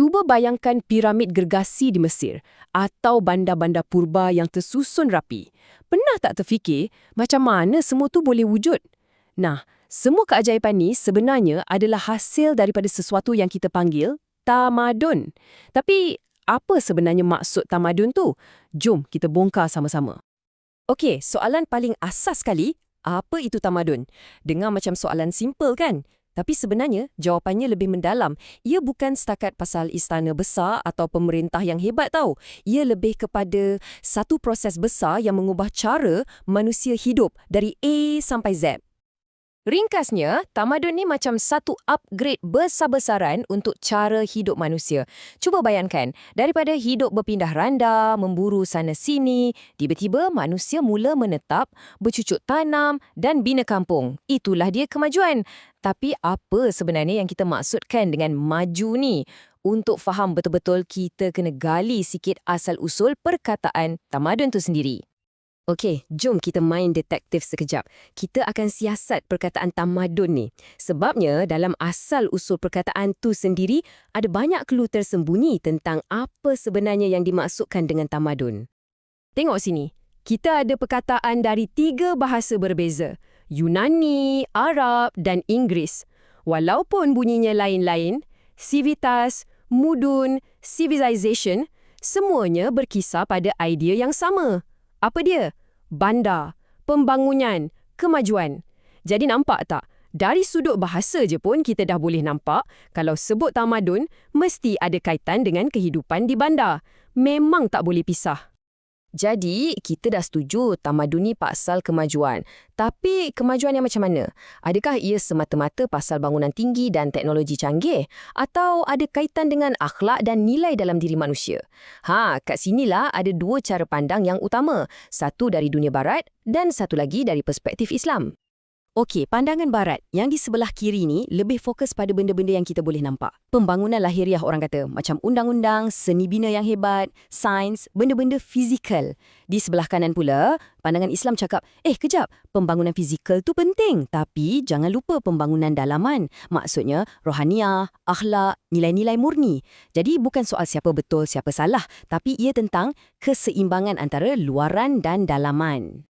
Cuba bayangkan piramid gergasi di Mesir atau bandar-bandar purba yang tersusun rapi. Pernah tak terfikir macam mana semua tu boleh wujud? Nah, semua keajaiban ni sebenarnya adalah hasil daripada sesuatu yang kita panggil tamadun. Tapi apa sebenarnya maksud tamadun tu? Jom kita bongkar sama-sama. Okey, soalan paling asas sekali, apa itu tamadun? Dengar macam soalan simple kan? Tapi sebenarnya, jawapannya lebih mendalam. Ia bukan setakat pasal istana besar atau pemerintah yang hebat tau. Ia lebih kepada satu proses besar yang mengubah cara manusia hidup dari A sampai Z. Ringkasnya, tamadun ni macam satu upgrade besar-besaran untuk cara hidup manusia. Cuba bayangkan, daripada hidup berpindah randa, memburu sana-sini, tiba-tiba manusia mula menetap, bercucuk tanam dan bina kampung. Itulah dia kemajuan. Tapi apa sebenarnya yang kita maksudkan dengan maju ni? Untuk faham betul-betul, kita kena gali sikit asal-usul perkataan tamadun tu sendiri. Okey, jom kita main detektif sekejap. Kita akan siasat perkataan tamadun ni. Sebabnya dalam asal usul perkataan tu sendiri ada banyak clue tersembunyi tentang apa sebenarnya yang dimaksudkan dengan tamadun. Tengok sini. Kita ada perkataan dari tiga bahasa berbeza. Yunani, Arab dan Inggeris. Walaupun bunyinya lain-lain, civitas, mudun, civilization, semuanya berkisar pada idea yang sama. Apa dia? Bandar, pembangunan, kemajuan. Jadi nampak tak? Dari sudut bahasa je pun kita dah boleh nampak kalau sebut tamadun mesti ada kaitan dengan kehidupan di bandar. Memang tak boleh pisah. Jadi, kita dah setuju tamadun ni pasal kemajuan. Tapi, kemajuan yang macam mana? Adakah ia semata-mata pasal bangunan tinggi dan teknologi canggih? Atau ada kaitan dengan akhlak dan nilai dalam diri manusia? Ha, kat sinilah ada dua cara pandang yang utama. Satu dari dunia barat dan satu lagi dari perspektif Islam. Okey, pandangan barat yang di sebelah kiri ni lebih fokus pada benda-benda yang kita boleh nampak. Pembangunan lahiriah orang kata, macam undang-undang, seni bina yang hebat, sains, benda-benda fizikal. Di sebelah kanan pula, pandangan Islam cakap, eh kejap, pembangunan fizikal tu penting, tapi jangan lupa pembangunan dalaman. Maksudnya, rohaniah, akhlak, nilai-nilai murni. Jadi bukan soal siapa betul, siapa salah, tapi ia tentang keseimbangan antara luaran dan dalaman.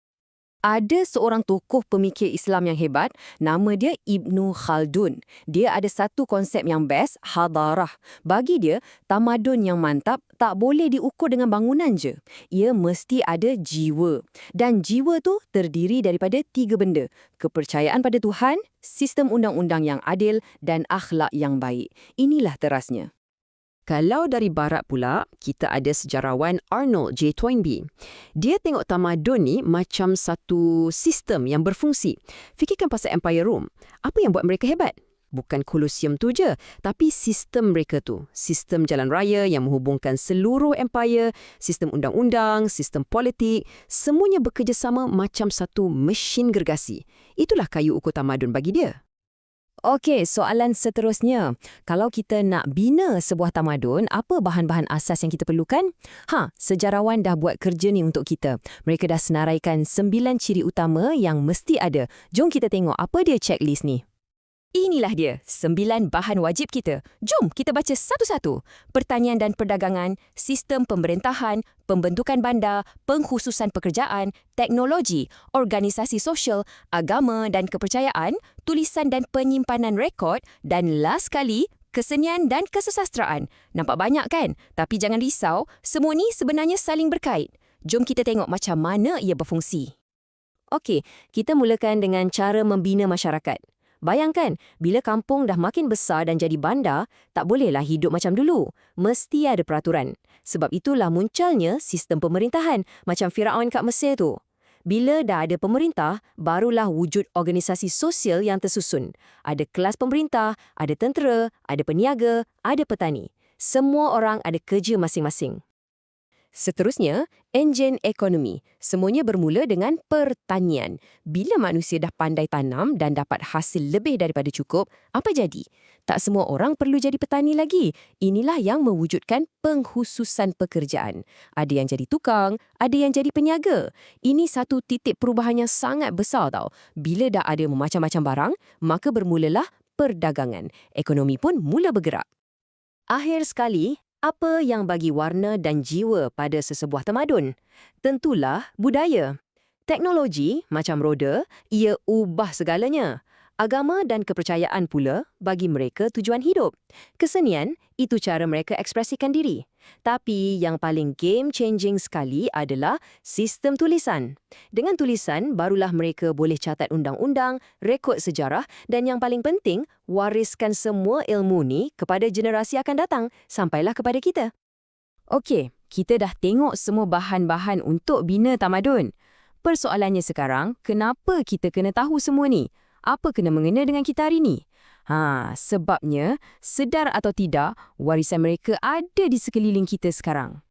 Ada seorang tokoh pemikir Islam yang hebat, nama dia Ibnu Khaldun. Dia ada satu konsep yang best, hadarah. Bagi dia, tamadun yang mantap tak boleh diukur dengan bangunan je. Ia mesti ada jiwa. Dan jiwa tu terdiri daripada tiga benda. Kepercayaan pada Tuhan, sistem undang-undang yang adil dan akhlak yang baik. Inilah terasnya. Kalau dari barat pula, kita ada sejarawan Arnold J. Toynbee. Dia tengok tamadun ni macam satu sistem yang berfungsi. Fikirkan pasal Empire Rome. Apa yang buat mereka hebat? Bukan Colosseum tu je, tapi sistem mereka tu. Sistem jalan raya yang menghubungkan seluruh empire, sistem undang-undang, sistem politik, semuanya bekerjasama macam satu mesin gergasi. Itulah kayu ukur tamadun bagi dia. Okey, soalan seterusnya. Kalau kita nak bina sebuah tamadun, apa bahan-bahan asas yang kita perlukan? Ha, sejarawan dah buat kerja ni untuk kita. Mereka dah senaraikan sembilan ciri utama yang mesti ada. Jom kita tengok apa dia checklist ni. Inilah dia, sembilan bahan wajib kita. Jom kita baca satu-satu. Pertanian dan perdagangan, sistem pemerintahan, pembentukan bandar, pengkhususan pekerjaan, teknologi, organisasi sosial, agama dan kepercayaan, tulisan dan penyimpanan rekod, dan last sekali, kesenian dan kesusastraan. Nampak banyak kan? Tapi jangan risau, semua ni sebenarnya saling berkait. Jom kita tengok macam mana ia berfungsi. Okey, kita mulakan dengan cara membina masyarakat. Bayangkan, bila kampung dah makin besar dan jadi bandar, tak bolehlah hidup macam dulu. Mesti ada peraturan. Sebab itulah munculnya sistem pemerintahan macam Firaun kat Mesir tu. Bila dah ada pemerintah, barulah wujud organisasi sosial yang tersusun. Ada kelas pemerintah, ada tentera, ada peniaga, ada petani. Semua orang ada kerja masing-masing. Seterusnya, enjin ekonomi. Semuanya bermula dengan pertanian. Bila manusia dah pandai tanam dan dapat hasil lebih daripada cukup, apa jadi? Tak semua orang perlu jadi petani lagi. Inilah yang mewujudkan penghususan pekerjaan. Ada yang jadi tukang, ada yang jadi peniaga. Ini satu titik perubahan yang sangat besar tau. Bila dah ada macam-macam barang, maka bermulalah perdagangan. Ekonomi pun mula bergerak. Akhir sekali, apa yang bagi warna dan jiwa pada sesebuah tamadun? Tentulah budaya. Teknologi, macam roda, ia ubah segalanya. Agama dan kepercayaan pula bagi mereka tujuan hidup. Kesenian, itu cara mereka ekspresikan diri. Tapi yang paling game-changing sekali adalah sistem tulisan. Dengan tulisan, barulah mereka boleh catat undang-undang, rekod sejarah dan yang paling penting, wariskan semua ilmu ni kepada generasi akan datang, sampailah kepada kita. Okey, kita dah tengok semua bahan-bahan untuk bina tamadun. Persoalannya sekarang, kenapa kita kena tahu semua ni? Apa kena mengena dengan kita hari ni? Ha, sebabnya, sedar atau tidak, warisan mereka ada di sekeliling kita sekarang.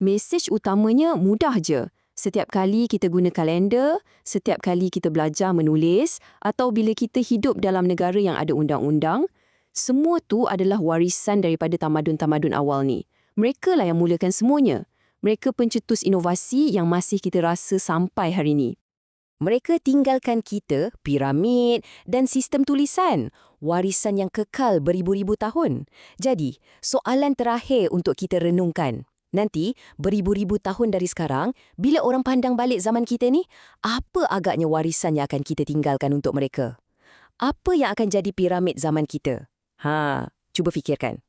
Mesej utamanya mudah je. Setiap kali kita guna kalender, setiap kali kita belajar menulis, atau bila kita hidup dalam negara yang ada undang-undang, semua tu adalah warisan daripada tamadun-tamadun awal ni. Mereka lah yang mulakan semuanya. Mereka pencetus inovasi yang masih kita rasa sampai hari ni. Mereka tinggalkan kita piramid dan sistem tulisan, warisan yang kekal beribu-ribu tahun. Jadi, soalan terakhir untuk kita renungkan. Nanti, beribu-ribu tahun dari sekarang, bila orang pandang balik zaman kita ni, apa agaknya warisan yang akan kita tinggalkan untuk mereka? Apa yang akan jadi piramid zaman kita? Ha, cuba fikirkan.